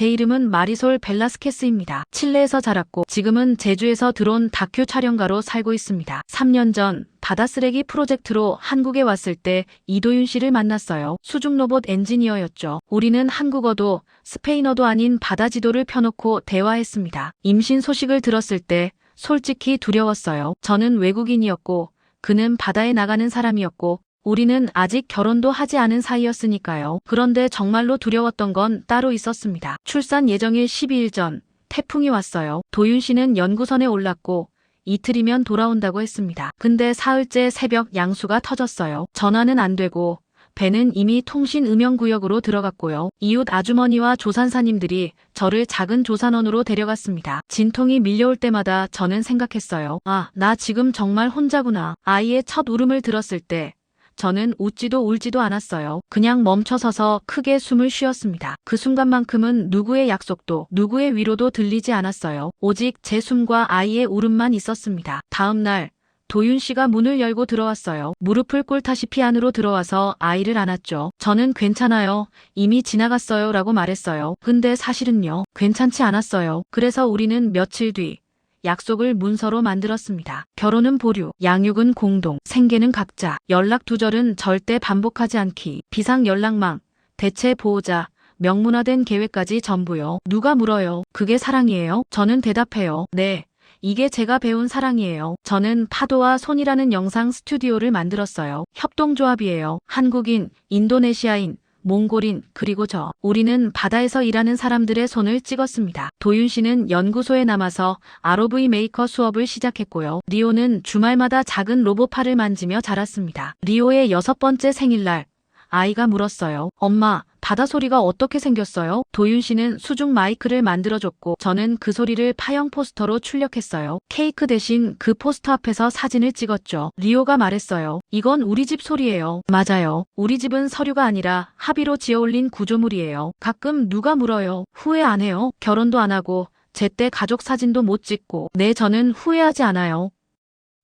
제 이름은 마리솔 벨라스케스입니다. 칠레에서 자랐고 지금은 제주에서 들어온 다큐 촬영가로 살고 있습니다. 3년 전 바다 쓰레기 프로젝트로 한국에 왔을 때 이도윤 씨를 만났어요. 수중 로봇 엔지니어였죠. 우리는 한국어도 스페인어도 아닌 바다 지도를 펴놓고 대화했습니다. 임신 소식을 들었을 때 솔직히 두려웠어요. 저는 외국인이었고 그는 바다에 나가는 사람이었고 우리는 아직 결혼도 하지 않은 사이였으니까요. 그런데 정말로 두려웠던 건 따로 있었습니다. 출산 예정일 12일 전 태풍이 왔어요. 도윤 씨는 연구선에 올랐고 이틀이면 돌아온다고 했습니다. 근데 사흘째 새벽 양수가 터졌어요. 전화는 안 되고 배는 이미 통신 음영구역으로 들어갔고요. 이웃 아주머니와 조산사님들이 저를 작은 조산원으로 데려갔습니다. 진통이 밀려올 때마다 저는 생각했어요. 아, 나 지금 정말 혼자구나. 아이의 첫 울음을 들었을 때 저는 웃지도 울지도 않았어요. 그냥 멈춰서서 크게 숨을 쉬었습니다. 그 순간만큼은 누구의 약속도, 누구의 위로도 들리지 않았어요. 오직 제 숨과 아이의 울음만 있었습니다. 다음 날, 도윤 씨가 문을 열고 들어왔어요. 무릎을 꿇다시피 안으로 들어와서 아이를 안았죠. 저는 괜찮아요. 이미 지나갔어요. 라고 말했어요. 근데 사실은요. 괜찮지 않았어요. 그래서 우리는 며칠 뒤, 약속을 문서로 만들었습니다. 결혼은 보류, 양육은 공동, 생계는 각자, 연락 두절은 절대 반복하지 않기, 비상 연락망, 대체 보호자, 명문화된 계획까지 전부요. 누가 물어요. 그게 사랑이에요? 저는 대답해요. 네. 이게 제가 배운 사랑이에요. 저는 파도와 손이라는 영상 스튜디오를 만들었어요. 협동조합이에요. 한국인, 인도네시아인, 몽골인, 그리고 저. 우리는 바다에서 일하는 사람들의 손을 찍었습니다. 도윤 씨는 연구소에 남아서 ROV 메이커 수업을 시작했고요. 리오는 주말마다 작은 로봇팔을 만지며 자랐습니다. 리오의 여섯 번째 생일날, 아이가 물었어요. 엄마, 바다 소리가 어떻게 생겼어요? 도윤 씨는 수중 마이크를 만들어줬고 저는 그 소리를 파형 포스터로 출력했어요. 케이크 대신 그 포스터 앞에서 사진을 찍었죠. 리오가 말했어요. 이건 우리 집 소리예요. 맞아요. 우리 집은 서류가 아니라 합의로 지어올린 구조물이에요. 가끔 누가 물어요. 후회 안 해요? 결혼도 안 하고 제때 가족 사진도 못 찍고 네 저는 후회하지 않아요.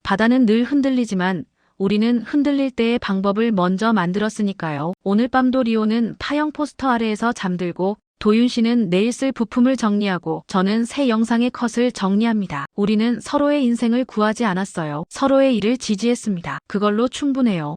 바다는 늘 흔들리지만 우리는 흔들릴 때의 방법을 먼저 만들었으니까요. 오늘 밤도 리오는 파형 포스터 아래에서 잠들고 도윤 씨는 내일 쓸 부품을 정리하고 저는 새 영상의 컷을 정리합니다. 우리는 서로의 인생을 구하지 않았어요. 서로의 일을 지지했습니다. 그걸로 충분해요.